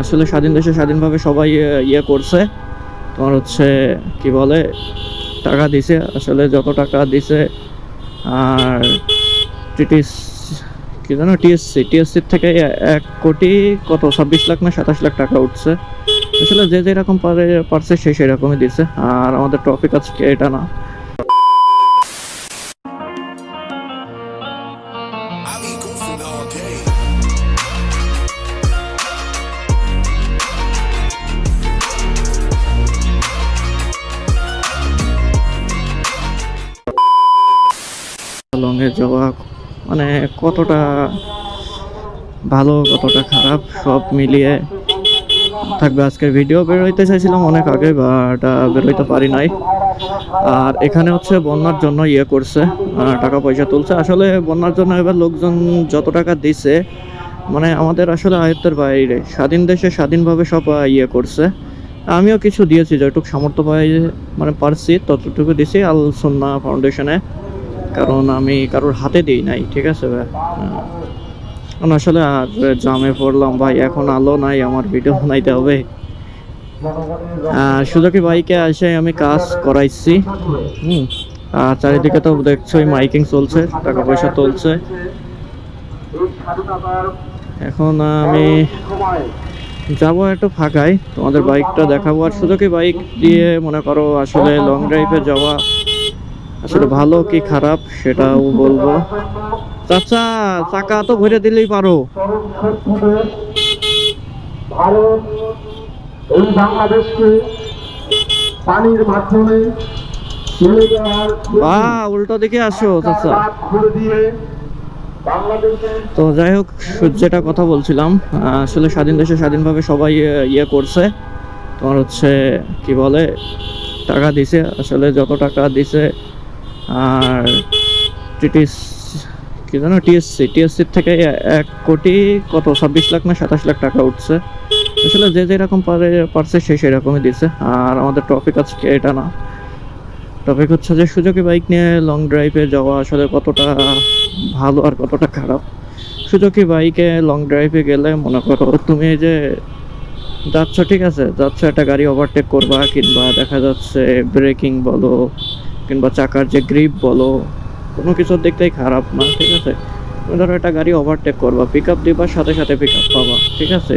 আসলে স্বাধীন দেশে স্বাধীনভাবে সবাই ইয়ে করছে। তোমার হচ্ছে, কি বলে, টাকা দিছে। আসলে যত টাকা দিছে, আর টিটিস কি জানো, টিএসসি টিএসসি থেকে এক কোটি কত, ছাব্বিশ লাখ না সাতাশ লাখ টাকা উঠছে। আসলে যে যেরকম পারে, পারছে সে সেরকমই দিছে। আর আমাদের টপিক আজকে এটা না। মানে কতটা ভালো, কতটা খারাপ, সব মিলিয়ে থাকবে আজকের ভিডিও বেরোইতে চাইছিলাম অনেক আগে বাট বেরোইতে পারি নাই। আর এখানে হচ্ছে বন্যার জন্য ইয়ে করছে টাকা পয়সা তুলছে। আসলে বন্যার জন্য এবার লোকজন যত টাকা দিছে মানে আমাদের আসলে আয়ত্তের বাইরে। স্বাধীন দেশে স্বাধীনভাবে সব ইয়ে করছে। আমিও কিছু দিয়েছি যেটুকু সামর্থ্য পাই মানে পারছি, ততটুকু দিছি। আল সন্না ফাউন্ডেশনে কারণ আমি কারোর হাতে দিই নাই, ঠিক আছে ভাই? আসলে আর জামে পড়লাম ভাই, এখন আলো নাই, আমার ভিডিও বানাইতে হবে। সুযোগী বাইকে এসে আমি কাজ করাইছি। হুম, আর চারিদিকে তো দেখছোই মাইকিং চলছে, টাকা পয়সা চলছে এখন আমি যাব একটু ফাঁকায়, তোমাদের বাইকটা দেখাবো। আর সুযোগী বাইক দিয়ে মনে করো আসলে লং ড্রাইভে যাওয়া আসলে ভালো কি খারাপ সেটাও বলব। চাচা চাকা তো ভরে দিলেই পারো। ভারত এই বাংলাদেশকে পানির মাধ্যমে বা উল্টো দিকে আসো চাচা। রাত করে দিয়ে বাংলাদেশে তো যাই হোক যেটা কথা বলছিলাম। আসলে স্বাধীন দেশে স্বাধীনভাবে সবাই ইয়ে করছে। তোমার হচ্ছে কি বলে টাকা দিছে। আসলে যত টাকা দিছে আর টিটিস কি জানো টিএসসি টিএসসি থেকে এক কোটি কত? ছাব্বিশ লাখ না সাতাশ লাখ টাকা উঠছে। আসলে যে যেরকম পারে, পারছে সে সেরকমই দিছে। আর আমাদের টপিক আজকে এটা না। টপিক হচ্ছে যে সুযোগী বাইক নিয়ে লং ড্রাইভে যাওয়া আসলে কতটা ভালো আর কতটা খারাপ। সুযোগী বাইকে লং ড্রাইভে গেলে মনে করো তুমি যে যাচ্ছ, ঠিক আছে? যাচ্ছ, একটা গাড়ি ওভারটেক করবা কিংবা দেখা যাচ্ছে ব্রেকিং বলো কিংবা চাকার যে গ্রিপ বলো, কোনো কিছুর দিক দেখতেই খারাপ না, ঠিক আছে? তুমি ধরো একটা গাড়ি ওভারটেক করবা পিক আপ দিবার সাথে সাথে পিক আপ পাবা, ঠিক আছে?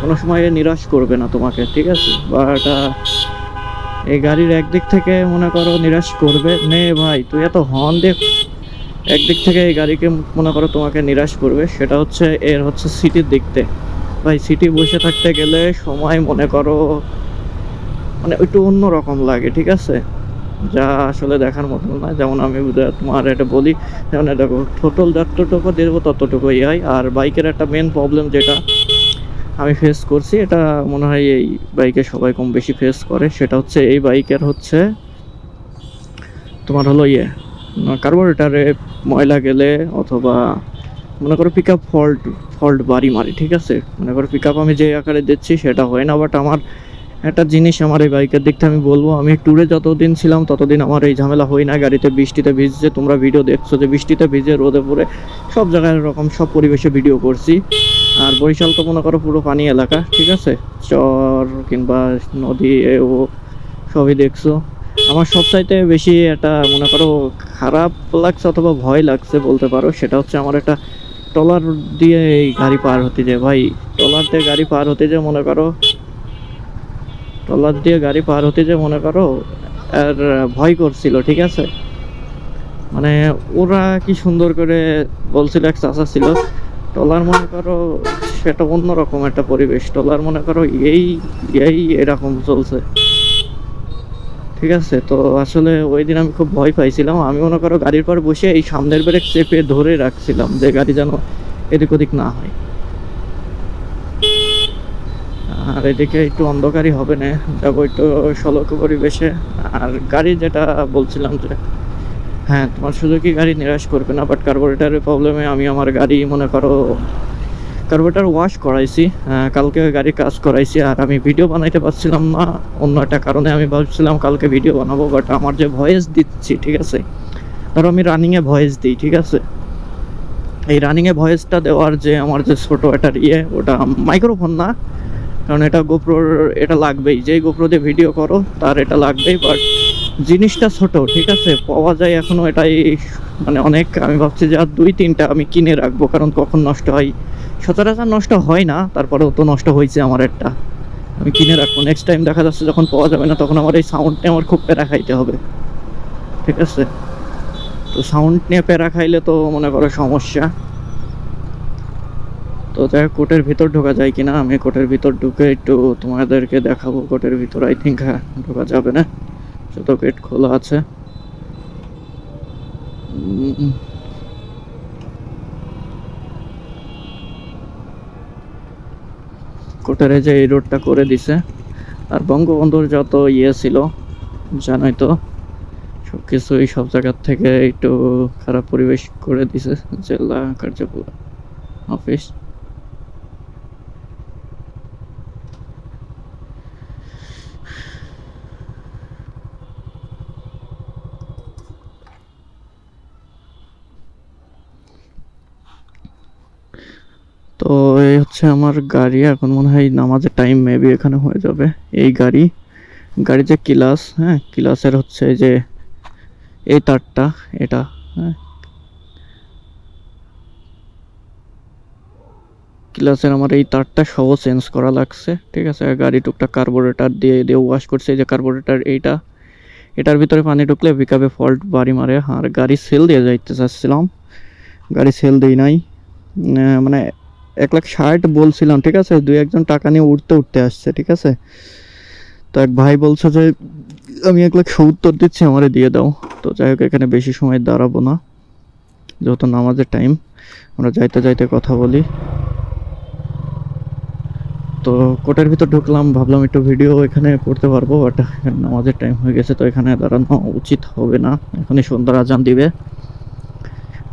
কোনো সময় নিরাশ করবে না তোমাকে, ঠিক আছে? বা এটা এই গাড়ির একদিক থেকে মনে করো নিরাশ করবে, নে ভাই, তুই এত হর্ন দিয়ে একদিক থেকে এই গাড়িকে মনে করো তোমাকে নিরাশ করবে, সেটা হচ্ছে, এর হচ্ছে সিটির দিকতে। ভাই, সিটি বসে থাকতে গেলে সময় মনে করো মানে একটু অন্য রকম লাগে, ঠিক আছে? যা আসলে দেখার মতো না। যেমন আমি তোমার এটা বলি, যেমন এটা টোটাল যতটুকু দেবো ততটুকুই হয় আর বাইকের একটা মেন প্রবলেম যেটা আমি ফেস করছি, এটা মনে হয় এই বাইকে সবাই কম বেশি ফেস করে, সেটা হচ্ছে এই বাইকের হচ্ছে তোমার হলো ইয়ে কার্বোরেটারে ময়লা গেলে অথবা মনে করো পিক আপ ফল্ট ফল্ট বাড়ি মারি, ঠিক আছে? মনে করো পিক আমি যে আকারে দিচ্ছি সেটা হয় না বাট আমার একটা জিনিস আমার এই বাইকের দিকটা আমি বলব, আমি ট্যুরে যতদিন ছিলাম ততদিন আমার এই ঝামেলা হয় না। গাড়িতে বৃষ্টিতে ভিজছে, তোমরা ভিডিও দেখছ যে বৃষ্টিতে ভিজে রোদে পড়ে সব জায়গায় এরকম সব পরিবেশে ভিডিও করছি। আর বরিশাল তো মনে করো পুরো পানি এলাকা, ঠিক আছে? চর কিংবা নদী ও সবই দেখছ। আমার সবচাইতে বেশি একটা মনে করো খারাপ লাগছে অথবা ভয় লাগছে বলতে পারো, সেটা হচ্ছে আমার একটা ট্রলার দিয়ে এই গাড়ি পার হতে যায় ভাই, ট্রলার দিয়ে গাড়ি পার হতে যে মনে করো ট্রলার দিয়ে গাড়ি পার হতে যে মনে করো, আর ভয় করছিল, ঠিক আছে? মানে ওরা কি সুন্দর করে বলছিল, এক চাষা ছিল। ট্রলার মনে করো, সেটা অন্যরকম একটা পরিবেশ। ট্রলার মনে করো, এই এই এরকম চলছে। ঠিক আছে? তো আসলে ওই দিন আমি খুব ভয় পাইছিলাম। আমি মনে করো, গাড়ির পর বসে এই সামনের ব্রেক চেপে ধরে রাখছিলাম যে গাড়ি যেন এদিক ওদিক না হয়। আর এদিকে একটু অন্ধকারই হবে না, যাব একটু সলক পরিবেশে। আর গাড়ি যেটা বলছিলাম যে হ্যাঁ তোমার শুধু কি গাড়ি নিরাশ করবে না বাট কার্বোরেটারের প্রবলেমে আমি আমার গাড়ি, মনে করো কার্বোরেটার ওয়াশ করাইছি কালকে গাড়ি কাজ করাইছি, আর আমি ভিডিও বানাইতে পারছিলাম না, অন্য একটা কারণে আমি ভাবছিলাম কালকে ভিডিও বানাবো বাট আমার যে ভয়েস দিচ্ছি, ঠিক আছে? ধরো আমি রানিংয়ে ভয়েস দিই, ঠিক আছে? এই রানিংয়ে ভয়েসটা দেওয়ার যে, আমার যে ছোটো একটা ইয়ে ওটা মাইক্রোফোন না কারণ এটা গোপ্রোর এটা লাগবেই। যেই গোপ্রো দিয়ে ভিডিও করো, তার এটা লাগবেই বাট জিনিসটা ছোট, ঠিক আছে? পাওয়া যায় এখনও এটাই মানে অনেক, আমি ভাবছি যে আর দুই, তিনটা আমি কিনে রাখব, কারণ কখন নষ্ট হয়। সচরাচর নষ্ট হয় না, তারপরেও তো নষ্ট হয়েছে আমার একটা। আমি কিনে রাখব। নেক্সট টাইম দেখা যাচ্ছে যখন পাওয়া যাবে না, তখন আমার এই সাউন্ডটা আমার খুব প্যারা খাইতে হবে। ঠিক আছে? তো সাউন্ড নিয়ে প্যারা খাইলে তো মনে করো সমস্যা। তো যাই হোক, কোর্টের ভিতর ঢোকা যায় কিনা, আমি কোর্টের ভিতর ঢুকে একটু তোমাদেরকে দেখাবো কোর্টের ভিতর আই থিঙ্ক হ্যাঁ ঢোকা যাবে না। যত গেট খোলা আছে। কোর্টের যে এই রোডটা করে দিছে। আর বঙ্গবন্ধুর যত ইয়ে ছিল, জানোই তো সব কিছুই সব জায়গার থেকে একটু খারাপ পরিবেশ করে দিছে, জেলা কার্য অফিস তো এই হচ্ছে আমার গাড়ি, এখন মনে হয় নামাজের টাইম মেবি এখানে হয়ে যাবে। এই গাড়ি গাড়ি যে ক্লাস হ্যাঁ ক্লাসের হচ্ছে যে এই তারটা, এটা হ্যাঁ। ক্লাসের আমার এই তারটা সহ চেঞ্জ করা লাগছে, ঠিক আছে? গাড়ি টুকটাক কার্বোরেটার দিয়ে দিয়ে ওয়াশ করছে, এই যে কার্বোরেটার এইটা, এটার ভিতরে পানি ঢুকলে পিকআপে ফল্ট বাড়ি মারে। আর গাড়ি সেল দিয়ে যাইতে চাচ্ছিলাম, গাড়ি সেল দিই নাই। মানে এক লাখ ষাট বলছিলাম, ঠিক আছে? দুই একজন টাকা নিয়ে উঠতে উঠতে আসছে, ঠিক আছে? তো এক ভাই বলছে যে, আমি এক লাখ সত্তর দিচ্ছি, আমারে দিয়ে দাও। তো যাই হোক, এখানে বেশি সময় দাঁড়াবো না, যেহেতু নামাজের টাইম, আমরা যাইতে যাইতে কথা বলি। তো কোর্টের ভিতর ঢুকলাম, ভাবলাম একটু ভিডিও এখানে করতে পারব বাট নামাজের টাইম হয়ে গেছে, তো এখানে দাঁড়ানো উচিত হবে না। এখনই সন্ধ্যার আজান দিবে।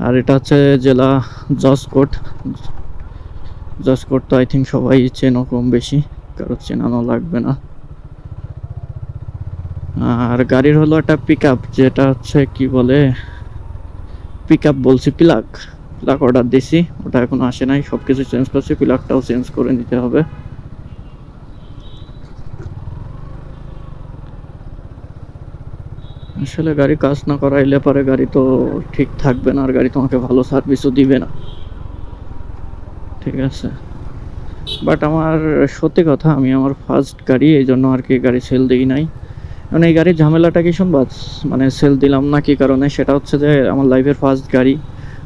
আর এটা হচ্ছে জেলা জজ কোর্ট জজ কোর্ট তো আই থিঙ্ক সবাই চেনো কম বেশি, কারও চেনানো লাগবে না। আর গাড়ির হলো একটা পিক যেটা হচ্ছে কি বলে পিক বলছি প্লাগ প্লাগ অর্ডার দিছি, ওটা এখনও আসে নাই সব কিছু চেঞ্জ করছি প্লাগটাও চেঞ্জ করে নিতে হবে। আসলে গাড়ি কাজ না করাইলে পরে গাড়ি তো ঠিক থাকবে না, আর গাড়ি তোমাকে ভালো সার্ভিসও দিবে না। ঠিক আছে। বাট আমার সত্যি কথা, আমি আমার ফার্স্ট গাড়ি, এই জন্য আর কি গাড়ি সেল দিই নাই। মানে এই গাড়ির ঝামেলাটা কি শুনবা মানে সেল দিলাম না কি কারণে? সেটা হচ্ছে যে আমার লাইফের ফার্স্ট গাড়ি।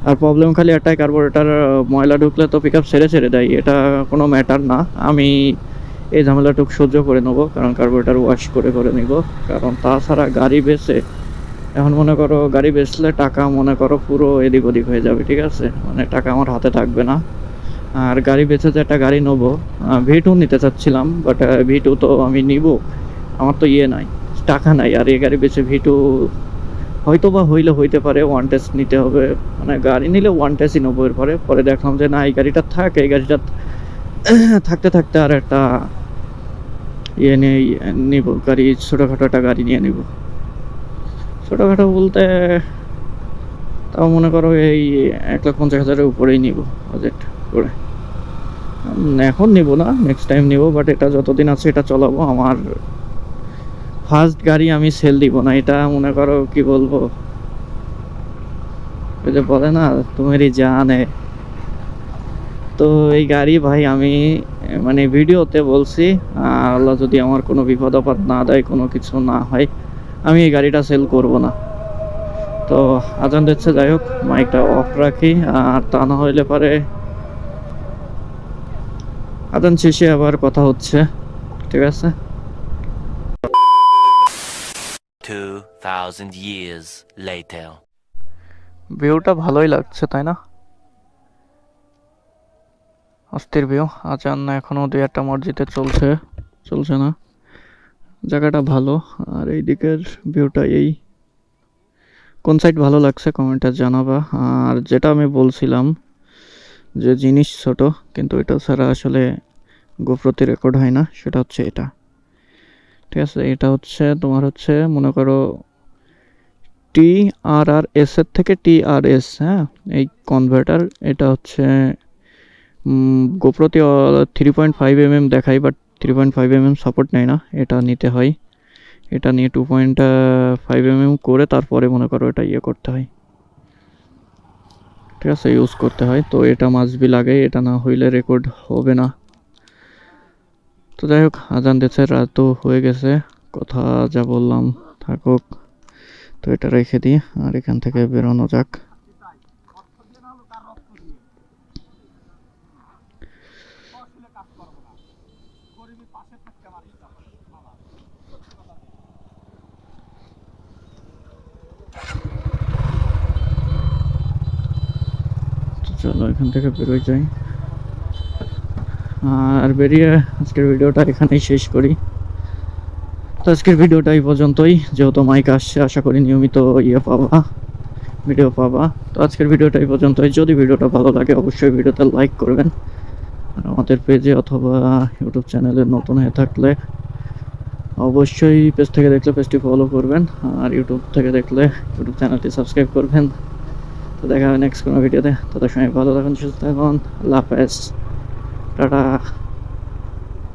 আর প্রবলেম খালি একটাই কার্বোরেটার ময়লা ঢুকলে তো পিক আপ ছেড়ে ছেড়ে দেয়। এটা কোনো ম্যাটার না। আমি এই ঝামেলাটুকু সহ্য করে নেব, কারণ কার্বোরেটার ওয়াশ করে করে নিব। কারণ তাছাড়া গাড়ি বেচে, এখন মনে করো গাড়ি বেচলে টাকা মনে করো পুরো এদিক ওদিক হয়ে যাবে, ঠিক আছে? মানে টাকা আমার হাতে থাকবে না। আর গাড়ি বেচে যে একটা গাড়ি নেব ভি টু নিতে চাচ্ছিলাম বাট ভি টু তো আমি নিব। আমার তো ইয়ে নাই, টাকা নাই, আর এই গাড়ি বেচে ভি টু হয়তো বা হইলে হইতে পারে ওয়ান টেস্ট নিতে হবে। মানে গাড়ি নিলে ওয়ান টেস্টই নেব এরপরে। পরে দেখলাম যে না, এই গাড়িটা থাক, এই গাড়িটা থাকতে থাকতে আর একটা ইয়ে নিয়ে নিব, গাড়ি, ছোটোখাটো একটা গাড়ি নিয়ে নিব। ছোটোখাটো বলতে, তাও মনে করো এই এক লাখ পঞ্চাশ হাজারের উপরেই নিব বাজেট করে। এখন নিব না নেক্সট টাইম নিব বাট এটা যতদিন আছে এটা চলাবো। আমার ফার্স্ট গাড়ি আমি সেল দিব না, এটা মনে করো কি বলব? যে বলে না, তোমারই জানে। তো এই গাড়ি ভাই আমি মানে ভিডিওতে বলছি, আল্লাহ যদি আমার কোনো বিপদ আপদ না দেয়, কোনো কিছু না হয়, আমি এই গাড়িটা সেল করব না। তো আজান দিচ্ছে, যাই হোক মাইকটা অফ রাখি, আর তা না হইলে পরে আজান শেষে আবার কথা হচ্ছে ঠিক আছে? 2,000 years later. ভিউটা ভালোই লাগছে তাই না? অস্থির ভিউ আজান এখনও দুই একটা মসজিদে চলছে চলছে না। জায়গাটা ভালো আর এই দিকের ভিউটা এই। কোন সাইড ভালো লাগছে কমেন্টে জানাবা। আর যেটা আমি বলছিলাম যে জিনিস ছোট, কিন্তু এটা ছাড়া আসলে গোপ্রতি রেকর্ড হয় না, সেটা হচ্ছে এটা। ঠিক আছে, এটা হচ্ছে তোমার হচ্ছে, মনে করো টি আর আর এস এর থেকে টি আর এস হ্যাঁ? এই কনভার্টার এটা হচ্ছে গোপ্রতি three point five M M দেখাই but three point five M M support নেয় না, এটা নিতে হয়। এটা নিয়ে two point five M M করে তারপরে মনে করো এটা ইয়ে করতে হয়। ঠিক আছে ইউজ করতে হয়, তো এটা মাছ বি লাগে, এটা না হইলে রেকর্ড হবে না। তো যাই হোক, আজান দিচ্ছে রাতও হয়ে গেছে, কথা যা বললাম থাকুক। তো এটা রেখে দিই, আর এখান থেকে বেরোনো যাক। চলো এখান থেকে বেরোয় যাই। আর বেরিয়ে আজকের ভিডিওটা এখানেই শেষ করি। তো আজকের ভিডিওটা এই পর্যন্তই। যেহেতু মাইক আসছে, আশা করি নিয়মিত ইয়ে পাবা ভিডিও পাবা। তো আজকের ভিডিওটা এই পর্যন্তই। যদি ভিডিওটা ভালো লাগে, অবশ্যই ভিডিওতে লাইক করবেন। আর আমাদের পেজে অথবা ইউটিউব চ্যানেলে নতুন হয়ে থাকলে অবশ্যই পেজ থেকে দেখলে পেজটি ফলো করবেন। আর ইউটিউব থেকে দেখলে ইউটিউব চ্যানেলটি সাবস্ক্রাইব করবেন। তো দেখা হবে নেক্সট কোনো ভিডিওতে তত সময় ভালো থাকুন, সুস্থ থাকুন। আল্লাহ হাফেজ। টাটা।